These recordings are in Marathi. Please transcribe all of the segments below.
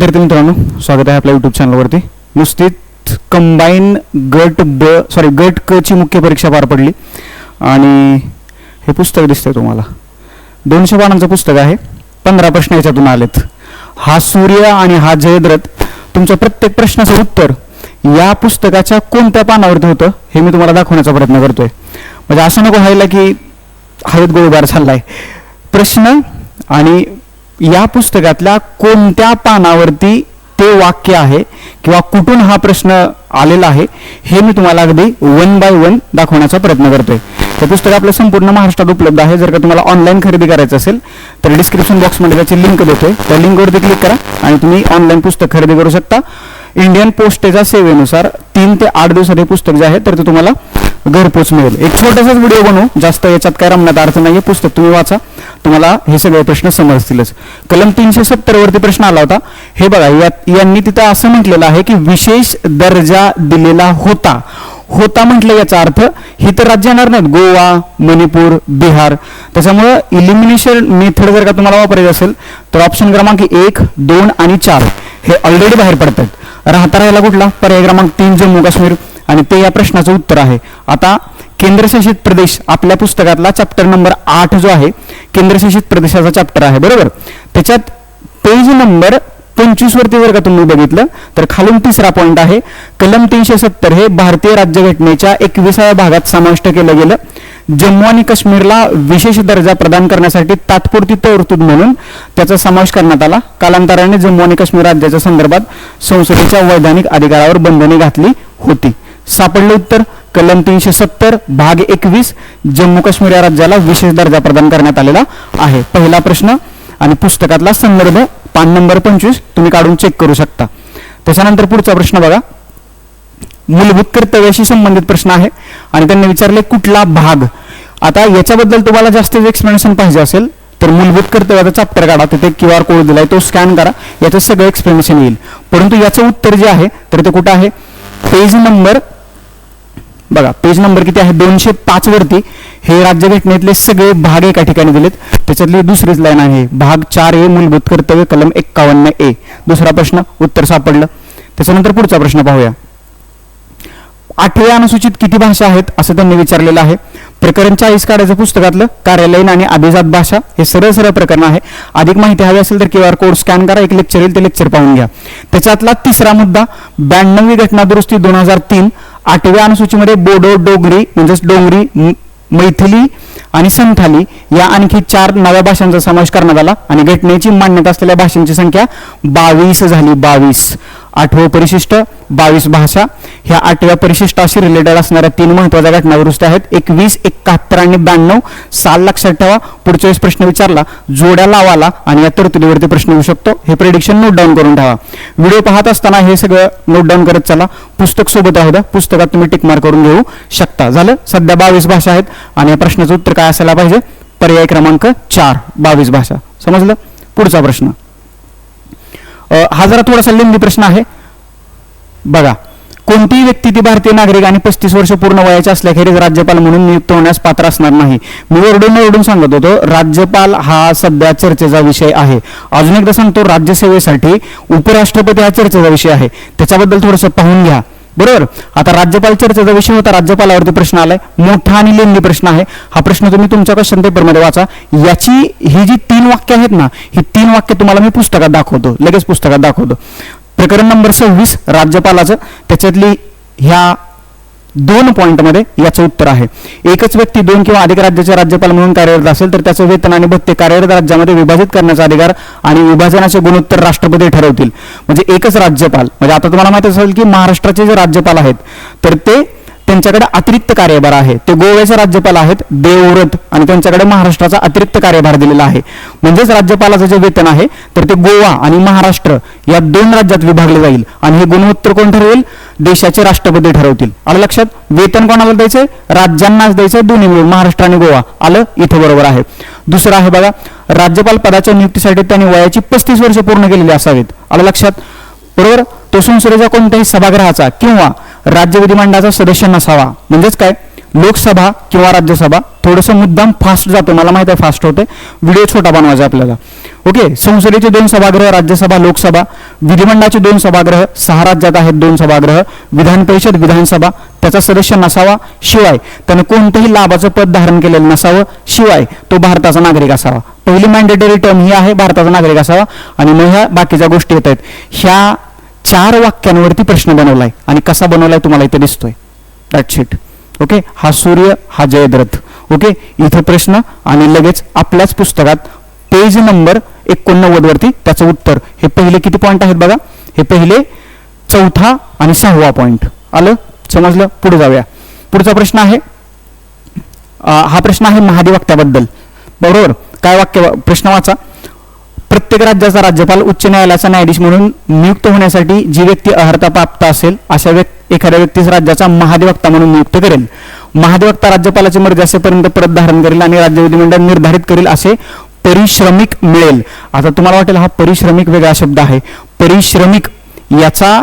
विद्यार्थी मित्रांनो स्वागत आहे आपल्या युट्यूब चॅनलवरती नुसतीच कंबाईन गट ब सॉरी गट क ची मुख्य परीक्षा पार पडली. आणि हे पुस्तक दिसतंय तुम्हाला. दोनशे पानांचं पुस्तक आहे. पंधरा प्रश्न याच्यातून आलेत. हा सूर्य आणि हा जयद्रथ तुमच्या प्रत्येक प्रश्नाचं उत्तर या पुस्तकाच्या कोणत्या पानावरती होतं हे मी तुम्हाला दाखवण्याचा प्रयत्न करतोय. म्हणजे असं नको व्हायला की हवेत गोळीबार चाललाय. प्रश्न आणि या पुस्तकातल्या कोणत्या पानावरती ते वाक्य आहे किंवा कुठून हा प्रश्न आलेला आहे हे मी तुम्हाला अगदी वन बाय वन दाखवण्याचा प्रयत्न करतोय. ते पुस्तक आपलं संपूर्ण महाराष्ट्रात उपलब्ध आहे. जर का तुम्हाला ऑनलाईन खरेदी करायचं असेल तर डिस्क्रिप्शन बॉक्समध्ये त्याची लिंक देतोय. त्या लिंकवरती क्लिक करा आणि तुम्ही ऑनलाईन पुस्तक खरेदी करू शकता. इंडियन पोस्टेच्या सेवेनुसार तीन ते आठ दिवसात हे पुस्तक जे आहे तर ते तुम्हाला घरपोच मिळेल एक छोटासाच व्हिडिओ बनवू. जास्त याच्यात काय रमण्यात अर्थ नाही पुस्तक तुम्ही वाचा. तुम्हाला हे सगळे प्रश्न समजतीलच. कलम तीनशे सत्तर वरती प्रश्न आला होता. हे बघा यांनी तिथं असं म्हटलेलं आहे की विशेष दर्जा दिलेला होता. होता म्हटलं याचा अर्थ ही तर राज्य येणार नाहीत. गोवा मणिपूर बिहार. त्याच्यामुळं इलिमिनेशन मेथड जर का तुम्हाला वापरायचं असेल तर ऑप्शन क्रमांक एक दोन आणि चार हे ऑलरेडी बाहेर पडतात राहता राहिला कुठला? पर्याय क्रमांक तीन जम्मू काश्मीर. आणि ते या प्रश्नाचं उत्तर आहे. आता केंद्रशासित प्रदेश आपल्या पुस्तकातला चॅप्टर नंबर आठ जो आहे केंद्रशासित प्रदेशाचा चॅप्टर आहे बरोबर? त्याच्यात पेज नंबर पंचवीस वरती जर का तुम्ही बघितलं तर खालून तिसरा पॉईंट आहे. कलम तीनशे सत्तर हे भारतीय राज्यघटनेच्या एकविसाव्या भागात समाविष्ट केलं गेलं. जम्मू आणि काश्मीरला विशेष दर्जा प्रदान करण्यासाठी तात्पुरती तरतूद म्हणून त्याचा समावेश करण्यात आला. कालांतराने जम्मू आणि काश्मीर राज्याच्या संदर्भात संसदेच्या वैधानिक अधिकारावर बंधने घातली होती. सापडले उत्तर कलम तीनशे सत्तर भाग एकवीस जम्मू काश्मीर या राज्याला विशेष दर्जा प्रदान करण्यात आलेला आहे. पहिला प्रश्न आणि पुस्तकातला संदर्भ पान नंबर पंचवीस तुम्ही काढून चेक करू शकता. त्याच्यानंतर पुढचा प्रश्न बघा. मूलभूत कर्तव्याशी संबंधित प्रश्न आहे आणि त्यांनी विचारले कुठला भाग? आता याच्याबद्दल तुम्हाला जास्त एक्सप्लेनेशन पाहिजे असेल तर मूलभूत कर्तव्याचा चॅप्टर काढा. तिथे क्यू आर कोड दिलाय तो स्कॅन करा. याचं सगळं एक्सप्लेनेशन येईल. परंतु याचं उत्तर जे आहे तर ते कुठं आहे? पेज नंबर बघा पेज नंबर किती आहे? दोनशे पाच वरती. हे राज्यघटनेतले सगळे भाग एका ठिकाणी दिलेत. त्याच्यातली दुसरीच लाईन आहे. भाग चार ए मूलभूत कर्तव्य कलम एक्कावन्न ए. दुसरा प्रश्न उत्तर सापडलं. त्याच्यानंतर पुढचा प्रश्न पाहूया. आठव्या अनुसूचित किती भाषा आहेत असं त्यांनी विचारलेलं आहे. प्रकरण चाळीस काढायचं पुस्तकातलं कार्यालयीन आणि अभिजात भाषा हे सरळ सरळ प्रकरण आहे. अधिक माहिती हवी असेल तर क्यू आर कोड स्कॅन करा एक लेक्चर येईल ते लेक्चर पाहून घ्या. त्याच्यातला तिसरा मुद्दा ब्याण्णवी घटना दुरुस्ती दोन हजार तीन आठव्या अनुसूचीमध्ये बोडो डोगरी म्हणजेच डोंगरी मैथिली आणि संथाली या आणखी चार नव्या भाषांचा समावेश करण्यात आला आणि घटनेची मान्यता असलेल्या भाषांची संख्या बावीस झाली. बावीस. आठवं परिशिष्ट बावीस भाषा. ह्या आठव्या परिशिष्टाशी रिलेटेड असणाऱ्या तीन महत्त्वाच्या घटना दुरुस्त आहेत. एकवीस एकाहत्तर आणि ब्याण्णव. साल लक्षात ठेवा. पुढच्या वेळेस प्रश्न विचारला जोड्या लावाला आणि या तरतुदीवरती प्रश्न येऊ शकतो. हे प्रेडिक्शन नोट डाऊन करून ठेवा. व्हिडिओ पाहत असताना हे सगळं नोट डाऊन करत चला. पुस्तक सोबत राहू द्या. पुस्तकात तुम्ही टिकमार करून घेऊ शकता. झालं? सध्या बावीस भाषा आहेत आणि या प्रश्नाचं उत्तर काय असायला पाहिजे? पर्याय क्रमांक चार बावीस भाषा. समजलं? पुढचा प्रश्न. हा जरा थोडासा लिंबी प्रश्न आहे. बघा कोणतीही व्यक्ती ती भारतीय नागरिक आणि पस्तीस वर्ष पूर्ण वयाच्या असल्याखेरीज राज्यपाल म्हणून नियुक्त होण्यास पात्र असणार नाही. मी ओरडून ओरडून सांगत होतो राज्यपाल हा सध्या चर्चेचा विषय आहे. अजून एकदा सांगतो राज्यसेवेसाठी उपराष्ट्रपती हा चर्चेचा विषय आहे. त्याच्याबद्दल थोडंसं पाहून घ्या. बरोबर? आता राज्यपाल चर्चेचा विषय होता राज्यपालावरती प्रश्न आलाय. मोठा आणि लेंदी प्रश्न आहे. हा प्रश्न तुम्ही तुमच्या क्वेश्चन पेपरमध्ये वाचा. याची ही जी तीन वाक्य आहेत ना ही तीन वाक्य तुम्हाला मी पुस्तकात दाखवतो. लगेच पुस्तकात दाखवतो. प्रकरण नंबर सव्वीस राज्यपालाचं. त्याच्यातली ह्या दोन पॉईंटमध्ये याचं उत्तर आहे. एकच व्यक्ती दोन किंवा अधिक राज्याचे राज्यपाल म्हणून कार्यरत असेल तर त्याचं वेतन आणि भत्ते कार्यरत राज्यामध्ये विभाजित करण्याचा अधिकार आणि विभाजनाचे गुणोत्तर राष्ट्रपती ठरवतील. म्हणजे एकच राज्यपाल. म्हणजे आता तुम्हाला माहिती असेल की महाराष्ट्राचे जे राज्यपाल आहेत तर ते त्यांच्याकडे अतिरिक्त कार्यभार आहे. ते गोव्याचे राज्यपाल आहेत देवव्रत आणि त्यांच्याकडे महाराष्ट्राचा अतिरिक्त कार्यभार दिलेला आहे. म्हणजेच राज्यपालाचं जे वेतन आहे तर ते गोवा आणि महाराष्ट्र या दोन राज्यात विभागले जाईल. आणि हे गुणोत्तर कोण ठरवेल? देशाचे राष्ट्रपती ठरवतील. आलं लक्षात? वेतन कोणाला द्यायचंय? राज्यांनाच द्यायचंय. दोन्ही मिळून महाराष्ट्र आणि गोवा. आलं? इथं बरोबर आहे. दुसरं आहे बघा राज्यपाल पदाच्या नियुक्तीसाठी त्यांनी वयाची पस्तीस वर्ष पूर्ण केलेली असावीत. आलं लक्षात? बरोबर? तो संसदेच्या कोणत्याही सभागृहाचा किंवा राज्य विधिमंडळाचा सदस्य नसावा. म्हणजेच काय? लोकसभा किंवा राज्यसभा थोडंसं मुद्दाम फास्ट जातो मला माहिती आहे फास्ट होते व्हिडिओ छोटा बनवायचा आपल्याला. ओके संसदेचे दोन सभागृह राज्यसभा लोकसभा. विधिमंडळाचे दोन सभागृह सहा राज्यात आहेत दोन सभागृह. विधान परिषद विधानसभा. त्याचा सदस्य नसावा शिवाय. त्याने कोणतंही लाभाचं पद धारण केलेलं नसावं शिवाय तो भारताचा नागरिक असावा. पहिली मॅन्डेटरी टर्म ही आहे भारताचा नागरिक असावा. आणि मग ह्या बाकीच्या गोष्टी येत आहेत. ह्या चार वाक्यांवरती प्रश्न बनवलाय. आणि कसा बनवलाय तुम्हाला इथे दिसतोय. That's sheet okay? हा सूर्य हा जयद्रथ. ओके? इथं प्रश्न आणि लगेच आपल्याच पुस्तकात पेज नंबर एकोणनव्वद वरती त्याचं उत्तर. हे पहिले किती पॉईंट आहेत बघा? हे पहिले चौथा आणि सहावा पॉईंट आलं? समजलं? पुढे जाऊया. पुढचा प्रश्न आहे. हा प्रश्न आहे महाधिवक्त्याबद्दल. बरोबर? काय वाक्य प्रश्न वाचा. प्रत्येक राज्याचा राज्यपाल उच्च न्यायालयाचा न्यायाधीश म्हणून नियुक्त होण्यासाठी जी व्यक्ती अर्हता प्राप्त असेल अशा व्यक्ती एखाद्या व्यक्तीस राज्याचा महाधिवक्ता म्हणून नियुक्त करेल महाधिवक्ता राज्यपालाची मर्जी असेपर्यंत परत धारण करेल आणि राज्य विधिमंडळ निर्धारित करेल असे परिश्रमिक मिळेल. आता तुम्हाला वाटेल हा परिश्रमिक वेगळा शब्द आहे. परिश्रमिक याचा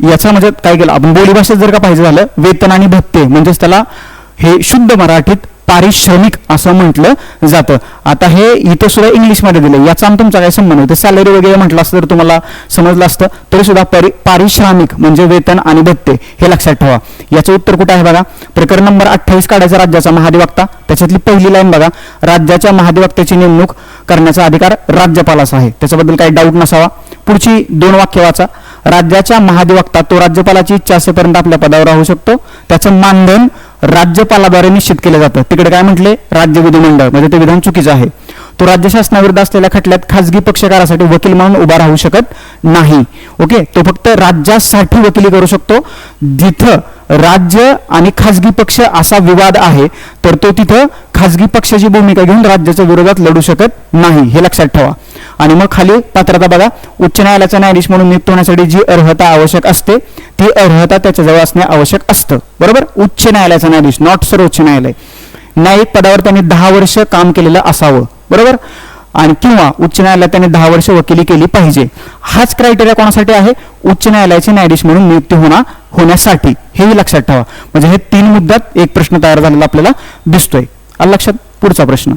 याचा म्हणजे काय केलं? आपण बोलीभाषेत जर का पाहिजे झालं वेतन आणि भत्ते म्हणजेच त्याला हे शुद्ध मराठीत पारिश्रमिक असं म्हटलं जातं. आता हे इथं सुद्धा इंग्लिशमध्ये दिलं याचा आणि तुमचा काय संबंध आहे सॅलरी वगैरे म्हटलं असतं तर तुम्हाला समजलं असतं. तरी सुद्धा परि पारिश्रामिक म्हणजे वेतन आणि भत्ते हे लक्षात ठेवा. याचं उत्तर कुठं आहे बघा? प्रकरण नंबर अठ्ठावीस काढायचा राज्याचा महाधिवक्ता. त्याच्यातली पहिली लाईन बघा. राज्याच्या महाधिवक्त्याची नेमणूक करण्याचा अधिकार राज्यपालाचा आहे. त्याच्याबद्दल काही डाऊट नसावा. पुढची दोन वाक्य वाचा. राज्याच्या महाधिवक्ता तो राज्यपालाची इच्छा असेपर्यंत आपल्या पदावर राहू शकतो. त्याचं मानधन राज्यपालाद्वारे निश्चित केलं जातं. तिकडे काय म्हटले? राज्य विधिमंडळ. म्हणजे ते विधान चुकीचं आहे. तो राज्य शासनाविरुद्ध असलेल्या खटल्यात खासगी पक्षकारासाठी वकील म्हणून उभा राहू शकत नाही. ओके? तो फक्त राज्यासाठी वकिली करू शकतो. जिथं राज्य आणि खाजगी पक्ष असा विवाद आहे तर तो तिथं खाजगी पक्षाची भूमिका घेऊन राज्याच्या विरोधात लढू शकत नाही हे लक्षात ठेवा. आणि मग खाली पात्रता बघा. उच्च न्यायालयाचा न्यायाधीश म्हणून नियुक्त होण्यासाठी जी अर्हता आवश्यक असते ती अर्हता त्याच्याजवळ असणे आवश्यक असतं. बरोबर? उच्च न्यायालयाचा न्यायाधीश नॉट सर्वोच्च न्यायालय. न्यायिक पदावर त्यांनी दहा वर्ष काम केलेलं असावं. बरोबर? आणि किंवा उच्च न्यायालयात त्यांनी दहा वर्ष वकिली केली पाहिजे. हाच क्रायटेरिया कोणासाठी आहे? उच्च न्यायालयाचे न्यायाधीश म्हणून नियुक्ती होणार होण्यासाठी. हेही लक्षात ठेवा. म्हणजे हे तीन मुद्द्यात एक प्रश्न तयार झालेला आपल्याला दिसतोय. लक्षात? पुढचा प्रश्न.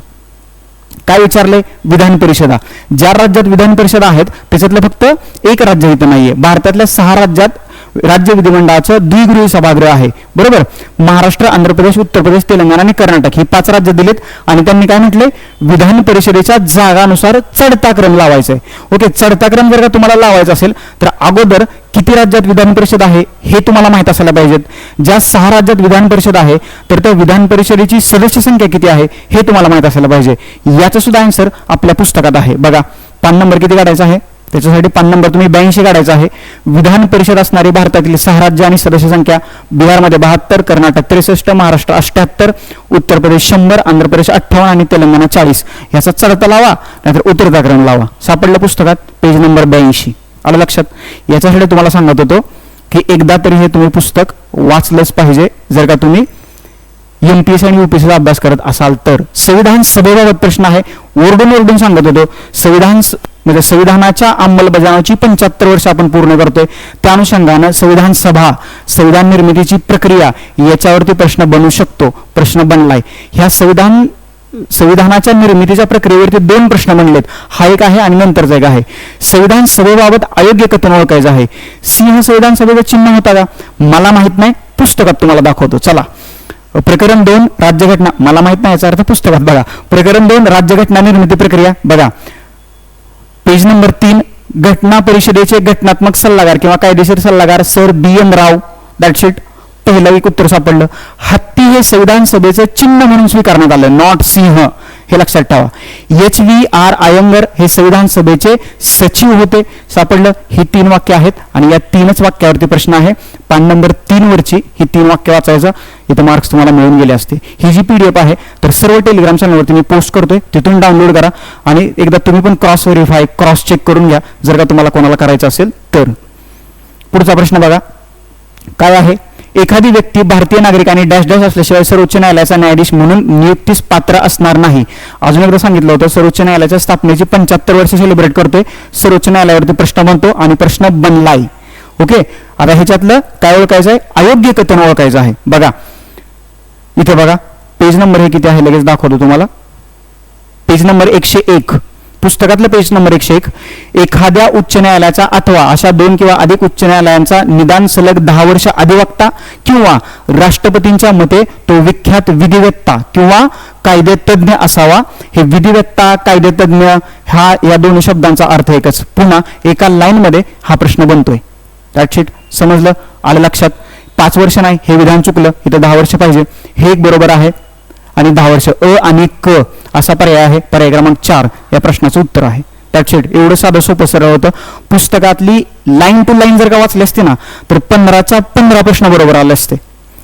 काय विचारले? विधान परिषदा. ज्या राज्यात विधान परिषद आहेत त्याच्यातलं फक्त एक राज्य इथं नाहीये. भारतातल्या सहा राज्यात राज्य विधिमंडळाचं द्विगृही सभागृह आहे. बरोबर? महाराष्ट्र आंध्र प्रदेश उत्तर प्रदेश तेलंगणा आणि कर्नाटक ही पाच राज्य दिलीत आणि त्यांनी काय म्हटले? विधान परिषदेच्या जागानुसार चढता क्रम लावायचा आहे ओके चढता क्रम जर का तुम्हाला लावायचा असेल तर अगोदर किती राज्यात विधान परिषद आहे हे तुम्हाला माहीत असायला पाहिजेत. ज्या सहा राज्यात विधान परिषद आहे तर त्या विधान परिषदेची सदस्य संख्या किती आहे हे तुम्हाला माहीत असायला पाहिजे. याचं सुद्धा आन्सर आपल्या पुस्तकात आहे. बघा पान नंबर किती काढायचा आहे? त्याच्यासाठी पान नंबर तुम्ही ब्याऐंशी काढायचा आहे. विधान परिषद असणारी भारतातील सहा राज्य आणि सदस्य संख्या बिहारमध्ये बहात्तर कर्नाटक त्रेसष्ट महाराष्ट्र अठ्ठ्याहत्तर उत्तर प्रदेश शंभर आंध्र प्रदेश अठ्ठावन्न आणि तेलंगणा चाळीस. याचा चढता लावा नाहीतर उतरता क्रम लावा. सापडलं पुस्तकात? पेज नंबर ब्याऐंशी. आलं लक्षात? याच्यासाठी तुम्हाला सांगत होतो की एकदा तरी हे तुम्ही पुस्तक वाचलंच पाहिजे. जर का तुम्ही एमपीएस आणि युपीएसचा अभ्यास करत असाल तर. संविधान सभेबाबत प्रश्न आहे. ओरडून ओरडून सांगत होतो. संविधान म्हणजे संविधानाच्या अंमलबजावणीची पंच्याहत्तर वर्ष आपण पूर्ण करतोय. त्या अनुषंगानं संविधान सभा संविधान निर्मितीची प्रक्रिया याच्यावरती प्रश्न बनू शकतो. प्रश्न बनलाय. ह्या संविधान संविधानाच्या निर्मितीच्या प्रक्रियेवरती दोन प्रश्न म्हणलेत. हा एक आहे आणि नंतरचा एक आहे. संविधान सभेबाबत अयोग्य कथन ओळखायचं आहे. सिंह संविधान सभेचं चिन्ह होता का? मला माहीत नाही. पुस्तकात तुम्हाला दाखवतो. चला. प्रकरण दोन राज्यघटना. मला माहीत नाही याचा अर्थ पुस्तकात बघा. प्रकरण दोन राज्यघटना निर्मिती प्रक्रिया बघा. पेज नंबर तीन घटना परिषदेचे घटनात्मक सल्लागार किंवा कायदेशीर सल्लागार सर बी एम राव. दॅटशीट पहिलं एक उत्तर सापडलं. हत्ती हे संविधान सभेचं चिन्ह म्हणून स्वीकारण्यात आलं. नॉट सिंह. हे लक्षात ठेवा. एच व्ही आर आयंगर हे संविधान सभेचे सचिव होते. सापडलं. ही तीन वाक्य आहेत आणि या तीनच वाक्यावरती प्रश्न आहे. पान नंबर तीन वरची ही तीन वाक्य वाचायचं. इथं मार्क्स तुम्हाला मिळून गेले असते ही जी पीडीएफ आहे तर सर्व टेलिग्राम चॅनलवरती मी पोस्ट करतोय. तिथून डाउनलोड करा आणि एकदा तुम्ही पण क्रॉस व्हेरीफाय क्रॉस चेक करून घ्या. जर का तुम्हाला कोणाला करायचं असेल तर. पुढचा प्रश्न बघा. काय आहे? एखादी व्यक्ती भारतीय नागरिक आणि डॅश डॅश असल्याशिवाय सर्वोच्च न्यायालयाचा न्यायाधीश म्हणून नियुक्तीस पात्र असणार नाही. अजून एकदा सांगितलं होतं सर्वोच्च न्यायालयाच्या स्थापनेची पंच्याहत्तर वर्ष सेलिब्रेट करतोय. सर्वोच्च न्यायालयावरती प्रश्न बनतो आणि प्रश्न बनलाय. ओके? आता ह्याच्यातलं काय ओळखायचं आहे अयोग्य कथन ओळखायचं आहे. बघा. इथे बघा. पेज नंबर हे किती आहे? लगेच दाखवतो तुम्हाला. पेज नंबर एकशे एक. पुस्तकातलं पेज नंबर एकशे एक. एखाद्या उच्च न्यायालयाचा अथवा अशा दोन किंवा अधिक उच्च न्यायालयांचा निदान सलग दहा वर्ष अधिवक्ता किंवा राष्ट्रपतींच्या मते तो विख्यात विधिवेत्ता किंवा कायदेतज्ञ असावा. हे विधिवेत्ता कायदेतज्ञ हा या दोन शब्दांचा अर्थ एकच. पुन्हा एका लाईनमध्ये हा प्रश्न बनतोय. शीट समजलं? आलं लक्षात? पाच वर्ष नाही. हे विधान चुकलं. इथं दहा वर्ष पाहिजे. हे एक बरोबर आहे. आणि दहा वर्ष अ आणि क असा पर्याय आहे. पर्याय क्रमांक चार या प्रश्नाचं उत्तर आहे. शीट एवढं साधं सोपं सरळ होतं. पुस्तकातली लाईन टू लाईन जर का वाचली असते ना तर पंधराचा पंधरा प्रश्न बरोबर आले असते.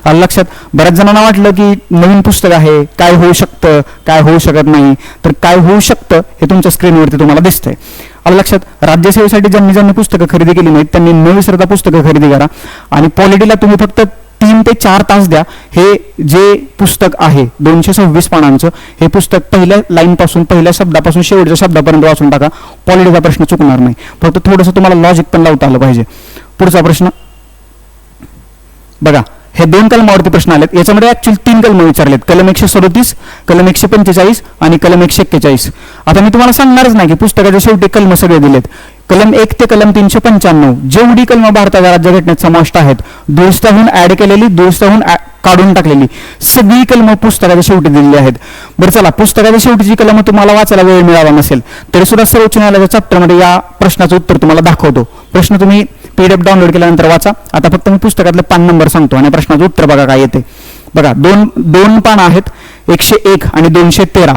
आलं लक्षात? बऱ्याच जणांना वाटलं की नवीन पुस्तक आहे. काय होऊ शकतं? काय होऊ शकत नाही? तर काय होऊ शकतं हे तुमच्या स्क्रीनवरती तुम्हाला दिसतंय. आलं लक्षात? राज्यसेवेसाठी ज्यांनी ज्यांनी पुस्तकं खरेदी केली नाहीत त्यांनी न विसरता पुस्तकं खरेदी करा. आणि पॉलिटीला तुम्ही फक्त तीन ते चार तास द्या. हे जे पुस्तक आहे दोनशे सव्वीस पानांचं हे पुस्तक पहिल्या लाईन पासून पहिल्या शब्दापासून शेवटच्या शब्दापर्यंत वाचून टाका. पॉलिटीचा प्रश्न चुकणार नाही. फक्त थोडंसं तुम्हाला लॉजिक पण लावता आलं पाहिजे. पुढचा प्रश्न. बघा हे दोन कलमावरती प्रश्न आलेत. याच्यामध्ये ऍक्च्युअली तीन कलम विचारलेत. कलम एकशे सदोतीस कलम एकशे पंचेचाळीस आणि कलम एकशे एक्केचाळीस. आता मी तुम्हाला सांगणारच नाही की पुस्तकाच्या शेवटी कलम सगळे दिलेत. कलम एक ते कलम तीनशे पंच्याण्णव जेवढी कलम भारताच्या राज्यघटनेत समाविष्ट आहेत दुरुस्ताहून ऍड केलेली दुरुस्ताहून काढून टाकलेली सगळी कलम पुस्तकाच्या शेवटी दिलेली आहेत. बरं चला पुस्तकाच्या शेवटीची कलम तुम्हाला वाचायला वेळ मिळाला नसेल तरी सुद्धा सर्वोच्च न्यायालयाच्या चॅप्टरमध्ये या प्रश्नाचं उत्तर तुम्हाला दाखवतो. प्रश्न तुम्ही पीडीएफ डाउनलोड केल्यानंतर वाचा. आता फक्त मी पुस्तकातलं पान नंबर सांगतो आणि प्रश्नाचं उत्तर बघा काय येते. बघा दोन दोन पान आहेत एकशे एक आणि दोनशे तेरा.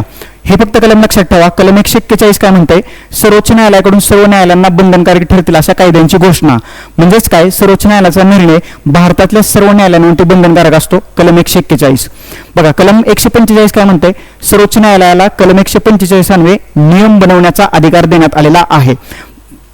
हे फक्त कलम लक्षात ठेवा. कलम एकशे एक्केचाळीस काय म्हणते सर्वोच्च न्यायालयाकडून सर्व न्यायालयांना बंधनकारक ठरतील अशा कायद्यांची घोषणा. म्हणजेच काय? सर्वोच्च न्यायालयाचा निर्णय भारतातल्या सर्व न्यायालयांवरती बंधनकारक असतो. कलम एकशे एक्केचाळीस. बघा कलम एकशे पंचेचाळीस काय म्हणते सर्वोच्च न्यायालयाला कलम एकशे पंचेचाळीस अन्वये नियम बनवण्याचा अधिकार देण्यात आलेला आहे.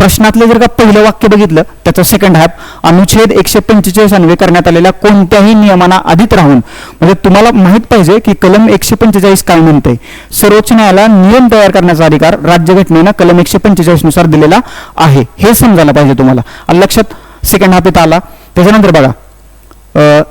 प्रश्नातलं जर का पहिलं वाक्य बघितलं त्याचा सेकंड हॅप अनुच्छेद एकशे पंचेचाळीस अन्वय करण्यात आलेल्या कोणत्याही नियमांना आधीत राहून. म्हणजे तुम्हाला माहीत पाहिजे की कलम एकशे पंचेचाळीस काय म्हणते? सर्वोच्च न्यायालयाला नियम तयार करण्याचा अधिकार राज्यघटनेनं कलम एकशे पंचेचाळीसनुसार दिलेला आहे. हे समजायला पाहिजे तुम्हाला. आणि लक्षात सेकंड हाफ येत आला. त्याच्यानंतर बघा.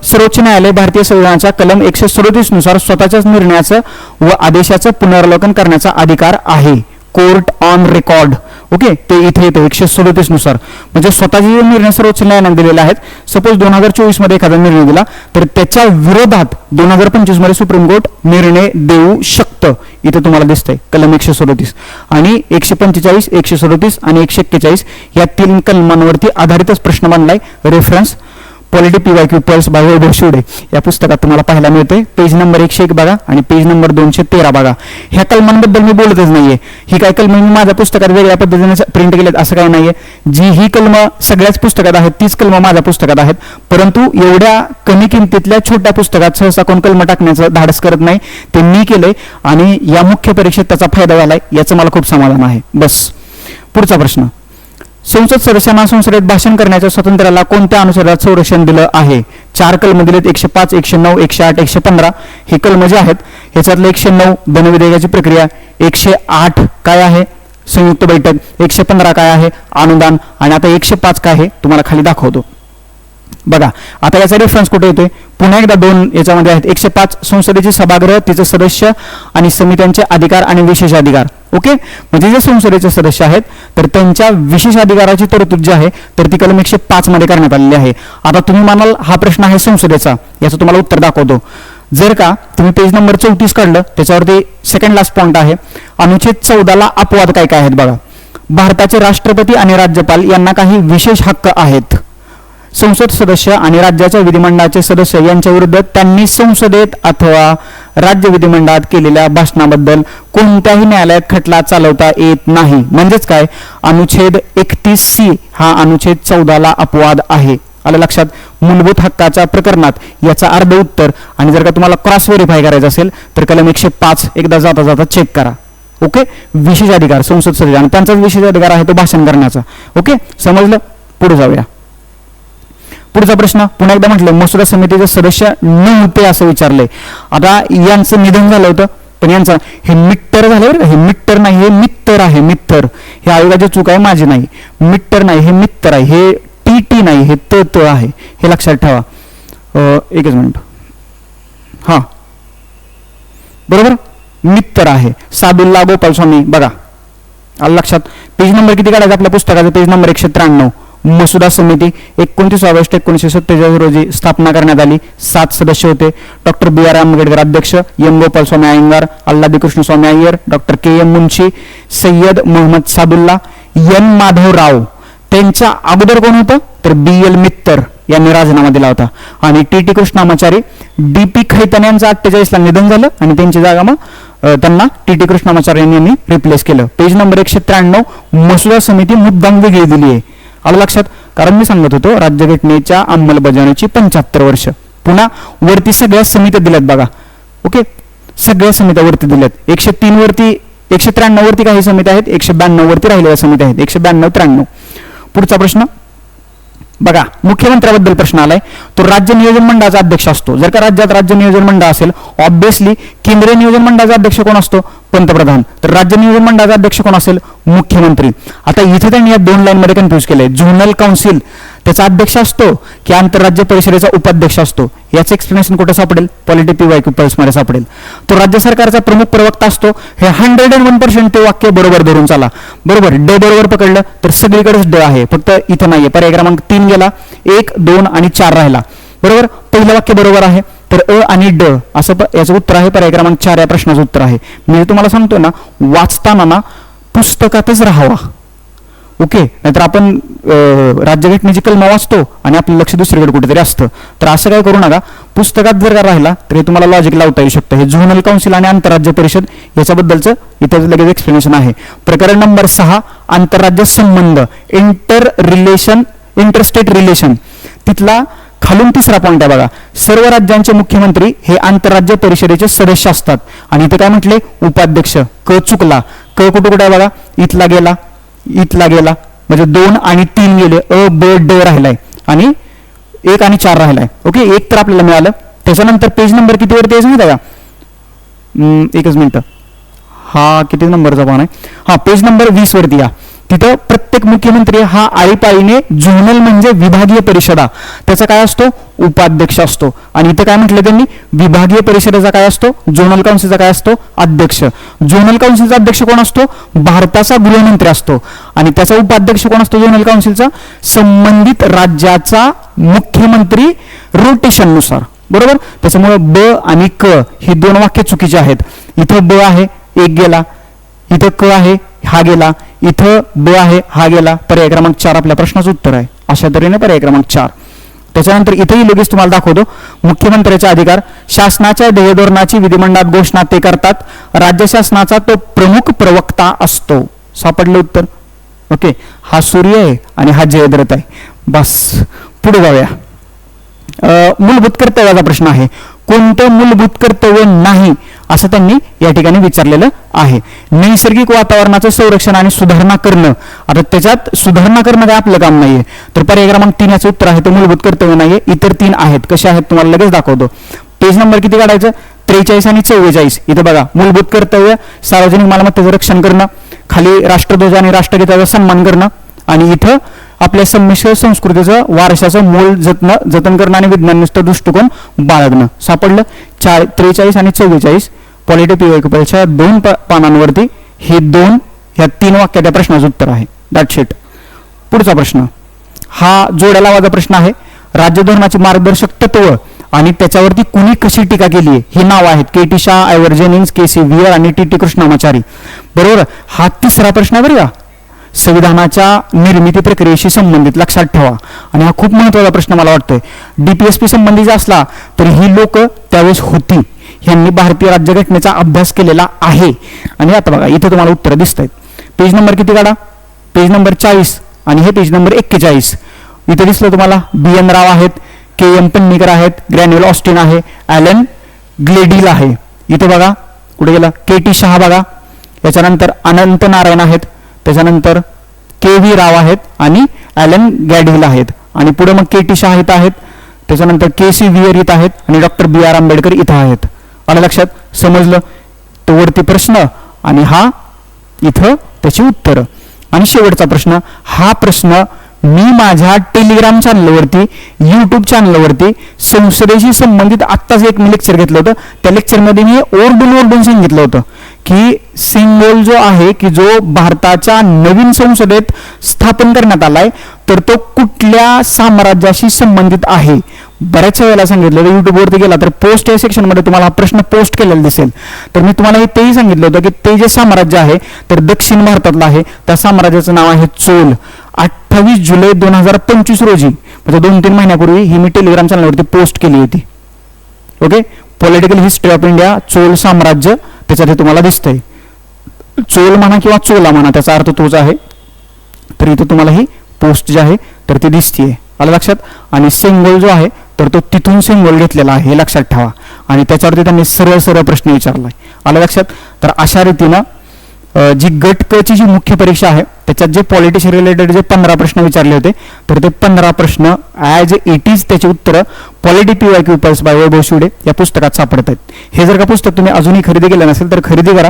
सर्वोच्च न्यायालय भारतीय संविधानाच्या कलम एकशे सदोतीसनुसार स्वतःच्याच निर्णयाचं व आदेशाचं पुनरावलोकन करण्याचा अधिकार आहे. Court on record. ओके? ते इथे येतं एकशे सदोतीसनुसार. म्हणजे स्वतःचे जे निर्णय सर्वोच्च न्यायालयाने दिलेले आहेत सपोज दोन हजार चोवीसमध्ये एखादा निर्णय दिला तर त्याच्या विरोधात दोन हजार पंचवीसमध्ये सुप्रीम कोर्ट निर्णय देऊ शकतं. इथे तुम्हाला दिसतंय कलम एकशे सदोतीस. आणि एकशे पंचेचाळीस एकशे सदोतीस आणि एकशे एक्केचाळीस या तीन कलमांवरती आधारितच प्रश्न मांडलाय reference quality P Y Q purse by Vaibhav Shivde या पुस्तकात तुम्हाला पाहायला मिळते पेज नंबर एकशे एक बघा आणि पेज नंबर दोनशे तेरा बघा. ह्या कलमांबद्दल मी बोलतच नाहीये. ही काय कलम मी माझ्या पुस्तकात वेगळ्या पद्धतीने प्रिंट केलेत असं काही नाहीये. जी ही कलम सगळ्याच पुस्तकात आहेत तीच कलम माझ्या पुस्तकात आहेत. परंतु एवढ्या कमी किमतीतल्या छोट्या पुस्तकात सहसा कोण कलम टाकण्याचं धाडस करत नाही. ते मी केलंय आणि या मुख्य परीक्षेत त्याचा फायदा झालाय याचं मला खूप समाधान आहे. बस. पुढचा प्रश्न. संसद सदस्यांना संसदेत भाषण करण्याच्या स्वातंत्र्याला कोणत्या अनुसारात संरक्षण दिलं आहे? चार कलम दिलेत एकशे पाच एकशे नऊ एकशे आठ एकशे पंधरा. हे कलम जे आहेत ह्याच्यातलं एकशे नऊ धनविधेयकाची प्रक्रिया एकशे आठ काय आहे? संयुक्त बैठक एकशे पंधरा काय आहे? अनुदान आणि आता एकशे पाच काय आहे? तुम्हाला खाली दाखवतो. बघा आता याचा रेफरन्स कुठे येतोय? पुन्हा एकदा दोन याच्यामध्ये आहेत. एकशे पाच संसदेचे सभागृह तिचे सदस्य आणि समित्यांचे अधिकार आणि विशेष अधिकार ओके? म्हणजे जे संसदेचे सदस्य आहेत तर त्यांच्या विशेष अधिकाराची तरतूद जी आहे तर ती कलम एकशे पाच मध्ये करण्यात आलेली आहे. आता तुम्ही मानाल हा प्रश्न आहे संसदेचा याचं तुम्हाला उत्तर दाखवतो. जर का तुम्ही पेज नंबर चौतीस काढलं त्याच्यावरती सेकंड लास्ट पॉईंट आहे. अनुच्छेद चौदाला अपवाद काय काय आहेत बघा. भारताचे राष्ट्रपती आणि राज्यपाल यांना काही विशेष हक्क आहेत. संसद सदस्य आणि राज्याच्या विधिमंडळाचे सदस्य यांच्या विरुद्ध त्यांनी संसदेत अथवा राज्य विधिमंडळात केलेल्या भाषणाबद्दल कोणत्याही न्यायालयात खटला चालवता येत नाही. म्हणजेच काय? अनुच्छेद एकतीस सी हा अनुच्छेद चौदाला अपवाद आहे. आलं लक्षात? मूलभूत हक्काच्या प्रकरणात याचा अर्ध उत्तर. आणि जर का तुम्हाला क्रॉस व्हेरीफाय करायचं असेल तर कलम एकशे पाच एकदा जाता जाता चेक करा. ओके? विशेष अधिकार संसद सदस्य. आणि त्यांचाच विशेष अधिकार आहे तो भाषण करण्याचा. ओके? समजलं? पुढे जाऊया. पुढचा प्रश्न पुन्हा एकदा म्हटलं मसुदा समितीचे सदस्य न होते असं विचारले. आता यांचं निधन झालं होतं पण यांचं हे मिट्टर झालं बरं हे मिट्टर नाही हे मित्तर आहे मित्तर. हे आयोगाची चूक आहे माझी नाही. मिट्टर नाही हे मित्तर आहे हे टी टी नाही हे त त आहे. हे लक्षात ठेवा. एकच मिनिट. हां. बरोबर? मित्तर आहे. सादुल्ला गोपाल स्वामी बघा. आलं लक्षात? पेज नंबर किती काढायचा आपल्या पुस्तकाचा? पेज नंबर एकशे त्र्याण्णव. मसुदा समिती एकोणतीस ऑगस्ट एकोणीसशे सत्तेचाळीस रोजी स्थापना करण्यात आली. सात सदस्य होते. डॉक्टर बी आर आंबेडकर अध्यक्ष M Gopalaswami Ayyangar Alladi Krishnaswami Iyer doctor K M Munshi Sayyed Mohammad Saadulla N Madhavrao त्यांच्या अगोदर कोण होतं? तर बी एल मित्तर यांनी राजीनामा दिला होता. आणि T T Krishnamachari D P Khaitan यांचं अठ्ठेचाळीसला निधन झालं आणि त्यांची जागा मग त्यांना टी टी कृष्णामाचार्य यांनी रिप्लेस केलं. पेज नंबर एकशे त्र्याण्णव मसुदा समिती मुद्दाम वेगळी दिली आहे आलं लक्षात? कारण मी सांगत होतो राज्यघटनेच्या अंमलबजावणीची पंच्याहत्तर वर्ष. पुन्हा वरती सगळ्या समित्या दिल्यात बघा. ओके? सगळ्या समित्या वरती दिल्यात. एकशे तीन वरती एकशे त्र्याण्णव वरती काही समित्या आहेत एकशे ब्याण्णव वरती राहिलेल्या समित्या आहेत. एकशे ब्याण्णव त्र्याण्णव. पुढचा प्रश्न. बघा मुख्यमंत्र्याबद्दल प्रश्न आलाय. तो राज्य नियोजन मंडळाचा अध्यक्ष असतो. जर का राज्यात राज्य नियोजन मंडळ असेल ऑब्विसली केंद्रीय नियोजन मंडळाचा अध्यक्ष कोण असतो? पंतप्रधान. तर राज्य नियोजन मंडळाचा अध्यक्ष कोण असेल? मुख्यमंत्री. आता इथे त्यांनी या दोन लाईन मध्ये कन्फ्यूज केलंय. झोनल काउन्सिल त्याचा अध्यक्ष असतो की आंतरराज्य परिषदेचा उपाध्यक्ष असतो? याचं एक्सप्लेनेशन कुठे सापडेल? पॉलिटिपी वाय पल्समध्ये सापडेल. तो राज्य सरकारचा प्रमुख प्रवक्ता असतो. हे हंड्रेड अँड वन पर्सेंट ते वाक्य बरोबर धरून चाला. बरोबर? ड बरोबर पकडलं तर सगळीकडेच ड आहे. फक्त इथं नाहीये. पर्याय क्रमांक तीन गेला. एक दोन आणि चार राहिला. बरोबर? पहिलं वाक्य बरोबर आहे. तर अ आणि ड असं प- याचं उत्तर आहे. पर्याय क्रमांक चार या प्रश्नाचं उत्तर आहे. मी तुम्हाला सांगतो ना वाचताना ना पुस्तकातच राहावा. ओके? नाहीतर आपण राज्यघटनेची कलमा वाचतो आणि आपलं लक्ष दुसरीकडे कुठेतरी असतं. तर असं काय करू नका. पुस्तकात जर का राहिला तर हे तुम्हाला लॉजिक लावता येऊ शकतं. हे झोनल काउन्सिल आणि आंतरराज्य परिषद याच्याबद्दलचं इथं लगेच एक्सप्लेनेशन आहे. प्रकरण नंबर सहा आंतरराज्य संबंध. इंटर रिलेशन इंटरस्टेट रिलेशन तिथला खालून तिसरा पॉईंट आहे बघा. सर्व राज्यांचे मुख्यमंत्री हे आंतरराज्य परिषदेचे सदस्य असतात. आणि इथे काय म्हटले? उपाध्यक्ष. क चुकला. क कुठं कुठे आहे बघा? इथला गेला. इथला गेला. म्हणजे दोन आणि तीन गेले. अ ब ड राहिलाय. आणि एक आणि चार राहिलाय. ओके? एक तर आपल्याला मिळालं. त्याच्यानंतर पेज नंबर किती वरती यायचं माहिती आहे का? एकच मिनिट. हा किती नंबरचा पान आहे? हा पेज नंबर वीस वरती या. तिथं प्रत्येक मुख्यमंत्री हा आळीपाळीने झोनल म्हणजे विभागीय परिषदा. त्याचा काय असतो? उपाध्यक्ष असतो. आणि इथं काय म्हटलं त्यांनी? विभागीय परिषदेचा काय असतो? झोनल काउन्सिलचा काय असतो? अध्यक्ष. झोनल काउन्सिलचा अध्यक्ष कोण असतो? भारताचा गृहमंत्री असतो. आणि त्याचा उपाध्यक्ष कोण असतो झोनल काउन्सिलचा? संबंधित राज्याचा मुख्यमंत्री रोटेशननुसार. बरोबर? त्याच्यामुळे ब आणि क ही दोन वाक्य चुकीची आहेत. इथं ब आहे एक गेला. इथं क आहे हा गेला इथं ब आहे हा गेला पर्याय क्रमांक चार आपल्या प्रश्नाचं उत्तर आहे. अशा तऱ्हेने पर्याय क्रमांक चार. त्याच्यानंतर इथेही लगेच तुम्हाला दाखवतो मुख्यमंत्र्याचे अधिकार शासनाच्या ध्येयधोरणाची विधिमंडळात घोषणा ते करतात राज्य शासनाचा तो प्रमुख प्रवक्ता असतो. सापडलं उत्तर. ओके हा सूर्य आहे आणि हा जयद्रथ आहे. बस पुढे जाऊया. मूलभूत कर्तव्याचा प्रश्न आहे. कोणतं मूलभूत कर्तव्य नाही? असं त्यांनी या ठिकाणी विचारलेलं आहे. नैसर्गिक वातावरणाचं संरक्षण आणि सुधारणा करणं. आता त्याच्यात सुधारणा करणं काय आपलं काम नाहीये. तर पर्याय क्रमांक तीन याचं उत्तर आहे. ते मूलभूत कर्तव्य नाहीये. इतर तीन आहेत. कसे आहेत तुम्हाला लगेच दाखवतो. पेज नंबर किती काढायचं? त्रेचाळीस आणि चव्वेचाळीस. इथं बघा मूलभूत कर्तव्य सार्वजनिक मालमत्तेचं रक्षण करणं खाली राष्ट्रध्वज आणि राष्ट्रगीताचा सन्मान करणं आणि इथं आपल्या संमिश्र संस्कृतीचं वारशाचं मूळ जतन जतन करणं आणि विज्ञाननिष्ठ दृष्टिकोन बाळगणं. सापडलं? चार त्रेचाळीस आणि चव्वेचाळीस. पॉलिटिपिकलच्या दोन पानांवरती. हे दोन ह्या तीन वाक्यात या प्रश्नाचं उत्तर आहे. दॅट शेट पुढचा प्रश्न. हा जोड्या लावाचा प्रश्न आहे. राज्य धोरणाचे मार्गदर्शक तत्व आणि त्याच्यावरती कुणी कशी टीका केली आहे? ही नाव आहेत. K T Shah Ivor Jennings K C Wheare आणि टी टी कृष्णामाचारी. बरोबर? हा तिसरा प्रश्न बरं का? संविधानाच्या निर्मिती प्रक्रियेशी संबंधित लक्षात ठेवा. आणि हा खूप महत्त्वाचा प्रश्न मला वाटतोय. डीपीएसपी संबंधी असला तर ही लोक त्यावेळेस होती. यांनी भारतीय राज्यघटनेचा अभ्यास केलेला आहे. आणि आता बघा इथे तुम्हाला उत्तर दिसत आहेत पेज नंबर किती काढा? पेज नंबर चाळीस. आणि हे पेज नंबर एक्केचाळीस. इथे दिसलं तुम्हाला बी एन राव आहेत के एम पन्नीकर आहेत ग्रॅन्युअल ऑस्टिन आहे ॲलन ग्लेडील आहे. इथे बघा कुठे गेला? के टी शहा बघा. याच्यानंतर अनंत नारायण आहेत त्याच्यानंतर के व्ही राव आहेत आणि ॲलन गॅडहिल आहेत. आणि पुढे मग के टी शाह इथं आहेत. त्याच्यानंतर के सी व्हिअर इथं आहेत आणि डॉक्टर बी आर आंबेडकर इथं आहेत. आलं लक्षात? समजलं? तो वरती प्रश्न आणि हा इथं त्याची उत्तरं. आणि शेवटचा प्रश्न हा प्रश्न मी माझ्या टेलिग्राम चॅनलवरती यूट्यूब चॅनलवरती संसदेशी संबंधित आत्ताच एक मी लेक्चर घेतलं होतं. त्या लेक्चरमध्ये मी ओरडून ओरडून सांगितलं होतं की सिंगोल जो आहे की जो भारताच्या नवीन संसदेत स्थापन करण्यात आलाय तर तो कुठल्या साम्राज्याशी संबंधित आहे? बऱ्याच वेळेला सांगितलं युट्यूबवरती गेला तर पोस्ट या सेक्शनमध्ये तुम्हाला हा प्रश्न पोस्ट केलेला दिसेल. तर मी तुम्हाला हे तेही सांगितलं होतं की ते जे साम्राज्य आहे तर दक्षिण भारतातलं आहे त्या साम्राज्याचं नाव आहे चोल. अठ्ठावीस जुलै दोन हजार पंचवीस रोजी म्हणजे दोन तीन महिन्यापूर्वी ही मी टेलिग्राम चॅनलवरती पोस्ट केली होती. Okay political history of India Chola साम्राज्य त्याच्यात हे तुम्हाला दिसतंय. चोल म्हणा किंवा चोला म्हणा त्याचा अर्थ तोच आहे. तर इथे तुम्हाला ही पोस्ट जी आहे तर ती दिसतीये. आलं लक्षात? आणि सेंगोल जो आहे तर तो तिथून सेंगोल घेतलेला आहे हे लक्षात ठेवा. आणि त्याच्यावरती त्यांनी सरळ सरळ प्रश्न विचारलाय. आलं लक्षात? तर अशा रीतीनं जी गट क ची जी मुख्य परीक्षा आहे त्याच्यात जे पॉलिटिक्स रिलेटेड जे पंधरा प्रश्न विचारले होते तर ते पंधरा प्रश्न ॲज इट इज त्याची उत्तरं polity P Y Q purse by Vaibhav Shivde या पुस्तकात सापडत आहेत. हे जर का पुस्तक तुम्ही अजूनही खरेदी केलं नसेल तर खरेदी करा.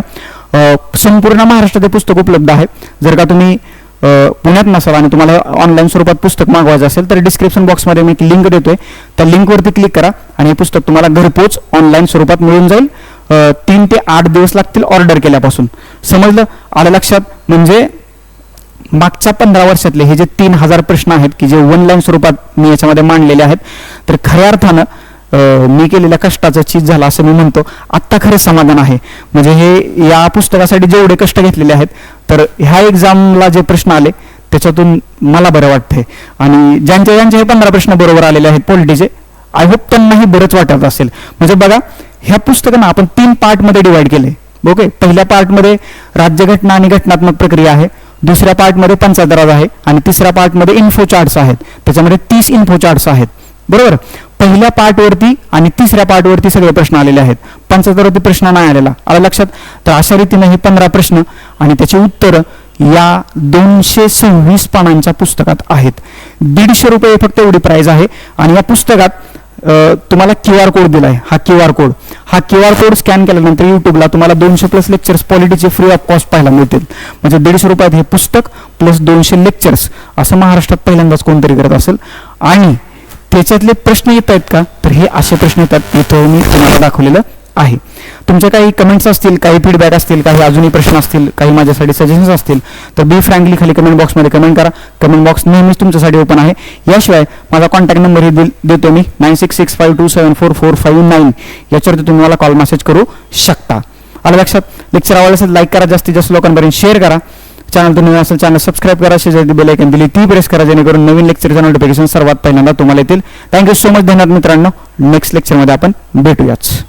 संपूर्ण महाराष्ट्रात हे पुस्तक उपलब्ध आहे. जर का तुम्ही पुण्यात नसाल आणि तुम्हाला ऑनलाईन स्वरूपात पुस्तक मागवायचं असेल तर डिस्क्रिप्शन बॉक्समध्ये मी एक लिंक देतोय. त्या लिंकवरती क्लिक करा आणि हे पुस्तक तुम्हाला घरपोच ऑनलाईन स्वरूपात मिळून जाईल. तीन ते आठ दिवस लागतील ऑर्डर केल्यापासून. समजलं? आलं लक्षात? म्हणजे मागच्या पंधरा वर्षातले हे जे तीन हजार प्रश्न आहेत की जे वन लाईन स्वरूपात मी याच्यामध्ये मांडलेले आहेत तर खऱ्या अर्थानं मी केलेल्या कष्टाचं चीज झालं असं मी म्हणतो. आत्ता खरं समाधान आहे. म्हणजे हे या पुस्तकासाठी जेवढे कष्ट घेतलेले आहेत तर ह्या एक्झामला जे प्रश्न आले त्याच्यातून मला बरं वाटतंय. आणि ज्यांचे ज्यांचे हे पंधरा प्रश्न बरोबर आलेले आहेत पोलिटीचे आय होप त्यांनाही बरंच वाटत असेल. म्हणजे बघा ह्या पुस्तकांना आपण तीन पार्टमध्ये डिवाइड केले. ओके पहिल्या पार्टमध्ये राज्यघटना आणि घटनात्मक प्रक्रिया आहे. दुसऱ्या पार्टमध्ये पंचायतराज आहे. आणि तिसऱ्या पार्टमध्ये इन्फो चार्ट्स आहेत. त्याच्यामध्ये तीस इन्फो चार्ट्स आहेत. बरोबर? पहिल्या पार्टवरती आणि तिसऱ्या पार्टवरती सगळे प्रश्न आलेले आहेत. पंचायतवरती प्रश्न नाही आलेला. आला लक्षात? तर अशा रीतीने हे पंधरा प्रश्न आणि त्याची उत्तरं या दोनशे सव्वीस पानांच्या पुस्तकात आहेत. दीडशे रुपये फक्त एवढी प्राइस आहे. आणि या पुस्तकात तुम्हाला क्यू आर कोड दिलाय. हा क्यू आर कोड हा क्यू आर कोड स्कॅन केल्यानंतर युट्यूबला तुम्हाला दोनशे प्लस लेक्चर्स पॉलिटीचे फ्री ऑफ कॉस्ट पाहायला मिळतील. म्हणजे दीडशे रुपयात हे पुस्तक प्लस दोनशे लेक्चर्स असं महाराष्ट्रात पहिल्यांदाच कोणतरी करत असेल. आणि त्याच्यातले प्रश्न येत आहेत का? तर हे असे प्रश्न येतात. इथं मी तुम्हाला दाखवलेलं आहे. तुमच्या काही कमेंट्स असतील काही फीडबॅक असतील काही अजूनही प्रश्न असतील काही माझ्यासाठी सजेशन्स असतील तर बी फ्रँकली खाली कमेंट बॉक्समध्ये कमेंट करा. कमेंट बॉक्स नेहमीच तुमच्यासाठी ओपन आहे. याशिवाय माझा कॉन्टॅक्ट नंबरही दिल देतो मी nine six six five two seven four four five nine याच्यावरती तुम्ही मला कॉल मेसेज करू शकता. आलं लक्षात? लेक्चर आवडलं असेल लाईक करा जास्तीत जास्त लोकांपर्यंत शेअर करा. चॅनल तुम्ही असेल चॅनल सबस्क्राईब करा. शेजारी बेल आयकन दिली ती प्रेस करा जेणेकरून नवीन लेक्चरचं नोटिफिकेशन सर्वात पहिल्यांदा तुम्हाला येतील. थँक्यू सो मच धन्यवाद मित्रांनो. नेक्स्ट लेक्चरमध्ये आपण भेटूयाच.